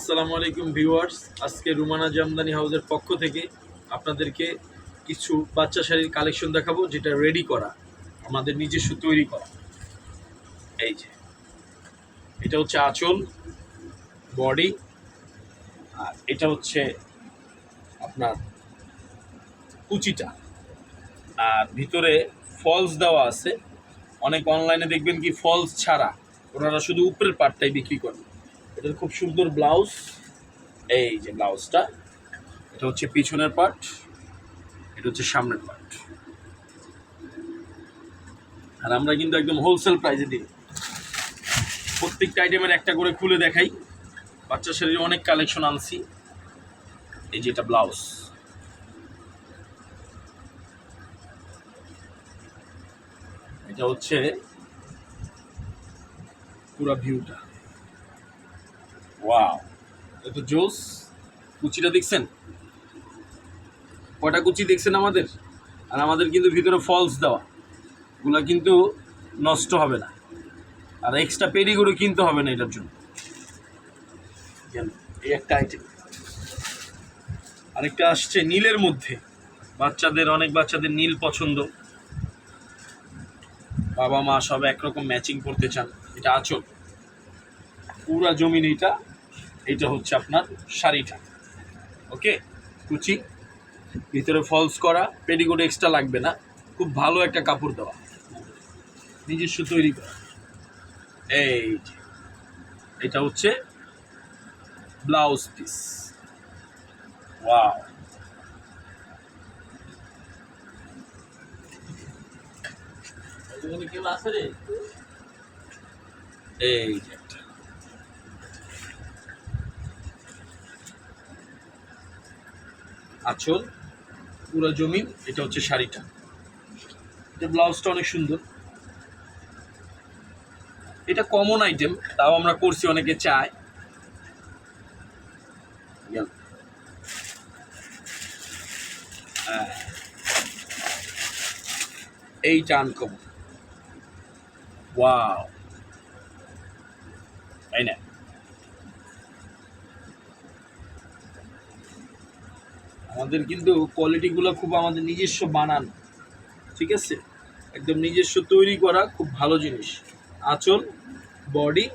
আসসালামু আলাইকুম ভিউয়ার্স, আজকে রুমানা জামদানি হাউসের পক্ষ থেকে আপনাদেরকে কিছু বাচ্চা শাড়ির কালেকশন দেখাবো, যেটা রেডি করা, আমাদের নিজস্ব তৈরি করা। এই যে, এটা হচ্ছে আঁচল বডি আর এটা হচ্ছে আপনার কুচিটা। আর ভিতরে ফলস দেওয়া আছে, অনেক অনলাইনে দেখবেন কি ফলস ছাড়া, ওনারা শুধু উপরের পার্টটাই বিক্রি করেন এটার খুব সুন্দর ব্লাউজ। এই যে ব্লাউজটা, এটা হচ্ছে পিছনের পার্ট, এটা হচ্ছে সামনের পার্ট। আর আমরা কিন্তু একদম হোলসেল প্রাইসে দিই। প্রত্যেকটা আইটেমের একটা করে খুলে দেখাই। বাচ্চা শরীরে অনেক কালেকশন আনছি। এই যেটা ব্লাউজ। এটা হচ্ছে পুরা ভিউটা ওয়াও এত জোস কুচিটা দেখছেন? কটা কুচি দেখছেন আমাদের? আর আমাদের কিন্তু ভিতরে ফলস দেওয়া। ওগুলা কিন্তু নষ্ট হবে না। আর এক্সট্রা পেরিগুলো কিনতে হবে না এটার জন্য। এই একটা আইটেম আরেকটা আসছে নীলের মধ্যে। বাচ্চাদের, অনেক বাচ্চাদের নীল পছন্দ। বাবা মা সব একরকম ম্যাচিং করতে চান। এটা আচল। পুরা জমিন এইটা। এটা হচ্ছে আপনার শাড়িটা। ওকে কুচি, ভিতরে ফলস করা পেটিকোট এক্সট্রা লাগবে না। খুব ভালো একটা কাপড় দেওয়া। নিজস্ব তৈরি করা। এই এটা হচ্ছে ব্লাউজ পিস এই যে আঁচল, পুরো জমিন, এটা হচ্ছে শাড়িটা। ব্লাউজটা অনেক সুন্দর। এটা কমন আইটেম তাও আমরা করছি অনেকে চায়। হ্যাঁ। এইটা আনকমন ওয়াও তাই না। আমাদের কিন্তু কোয়ালিটিগুলো খুব আমাদের নিজস্ব বানান, ঠিক আছে? একদম নিজস্ব তৈরি করা খুব ভালো জিনিস। আঁচল বডি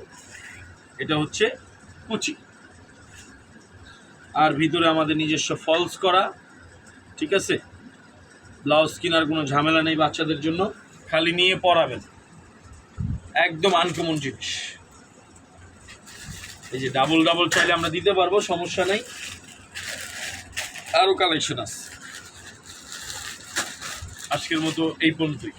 এটা হচ্ছে কুচি। আর ভিতরে আমাদের নিজস্ব ফলস করা, ঠিক আছে? ব্লাউজ কেনার কোনো ঝামেলা নেই বাচ্চাদের জন্য, খালি নিয়ে পরাবেন। একদম আনকমন জিনিস। এই যে ডাবল ডাবল চাইলে আমরা দিতে পারব, সমস্যা নেই। আরও কালেকশন আছে। আজকের মতো এই পর্যন্তই।